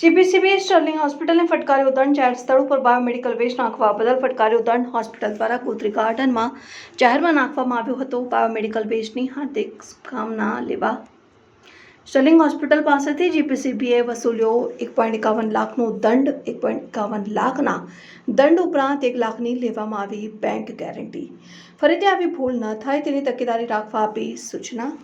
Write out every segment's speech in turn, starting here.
GPCB Sterling હોસ્પિટલને ફટકાર્યો દંડ જાહેર સ્થળ ઉપર બાયોમેડિકલ વેસ્ટ નાખવા બદલ ફટકાર્યો દંડ હોસ્પિટલ દ્વારા ગોત્રી ગાર્ડનમાં જાહેરમાં નાખવામાં આવ્યો હતો. બાયોમેડિકલ વેસ્ટની હાર્દિક કામના લેવા. સ્ટર્લિંગ હોસ્પિટલ પાસેથી જીપીસીબીએ વસૂલ્યો એક પોઈન્ટ એકાવન લાખનો દંડ, એક પોઈન્ટ એકાવન લાખના દંડ ઉપરાંત એક લાખની લેવામાં આવી બેંક ગેરંટી ફરીથી આવી ભૂલ ન થાય તેની તકેદારી રાખવા આપી સૂચના.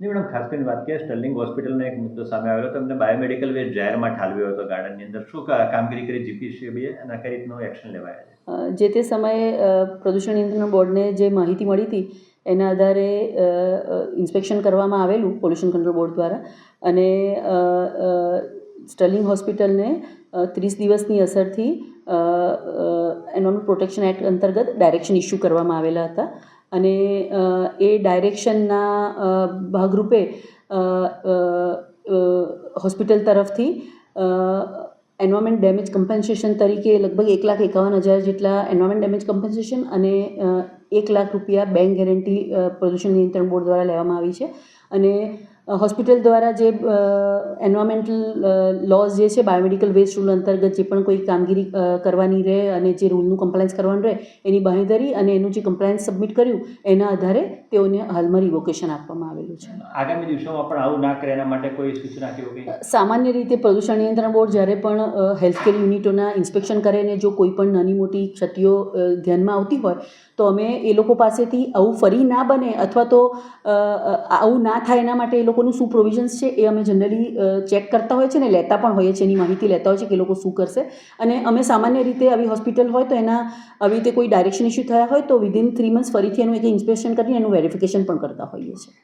નહીં મેડમ ખાસ કરીને વાત કરીએ, સ્ટર્લિંગ હોસ્પિટલનો એક મુદ્દો સામે આવેલો હતો એમને બાયોમેડિકલ વેસ્ટ જાહેરમાં ઠાલવ્યો હતો ગાર્ડનની અંદર. શું કામગીરી કરી જીપીસીબીએ અને કઈ રીતનું એક્શન લેવાયા છે? જે તે સમયે પ્રદૂષણ નિયંત્રણ બોર્ડને જે માહિતી મળી હતી, એના આધારે ઇન્સ્પેક્શન કરવામાં આવેલું પોલ્યુશન કંટ્રોલ બોર્ડ દ્વારા. અને સ્ટર્લિંગ હોસ્પિટલને ત્રીસ દિવસની અસરથી એનોમલ પ્રોટેક્શન એક્ટ અંતર્ગત ડાયરેક્શન ઇસ્યુ કરવામાં આવેલા હતા. અને એ ડાયરેક્શનના ભાગરૂપે હોસ્પિટલ તરફથી એન્વાયરમેન્ટ ડેમેજ કમ્પન્સેશન તરીકે લગભગ એક લાખ એકાવન હજાર જેટલા એન્વાયરમેન્ટ ડેમેજ કમ્પન્સેશન અને એક લાખ રૂપિયા બેંક ગેરંટી પ્રદૂષણ નિયંત્રણ બોર્ડ દ્વારા લેવામાં આવી છે. અને હોસ્પિટલ દ્વારા જે એન્વાયરમેન્ટલ લોઝ જે છે બાયોમેડિકલ વેસ્ટ રૂલ અંતર્ગત જે પણ કોઈ કામગીરી કરવાની રહે અને જે રૂલનું કમ્પ્લાયન્સ કરવાનું રહે એની બાંહેધરી અને એનું જે કમ્પ્લાયન્સ સબમિટ કર્યું એના આધારે તેઓને હાલમાં રિવોકેશન આપવામાં આવેલું છે. આગામી દિવસોમાં પણ આવું ના કરે એના માટે કોઈ સૂચના કે સામાન્ય રીતે પ્રદૂષણ નિયંત્રણ બોર્ડ જ્યારે પણ હેલ્થકેર યુનિટોના ઇન્સ્પેક્શન કરે ને જો કોઈ પણ નાની મોટી ક્ષતિઓ ધ્યાનમાં આવતી હોય તો અમે એ લોકો પાસેથી આવું ફરી ના બને અથવા તો આવું ના થાય એના માટે એ લોકોનું શું પ્રોવિઝન્સ છે એ અમે જનરલી ચેક કરતા હોય છે ને લેતા પણ હોઈએ છીએ, એની માહિતી લેતા હોય છે કે એ લોકો શું કરશે. અને અમે સામાન્ય રીતે આવી હોસ્પિટલ હોય તો એના, આવી રીતે કોઈ ડાયરેક્શન ઇસ્યુ થયા હોય તો વિધિન થ્રી મંથ્સ ફરીથી એનું એક ઇન્સ્પેક્શન કરીને એનું વેરિફિકેશન પણ કરતા હોઈએ છીએ.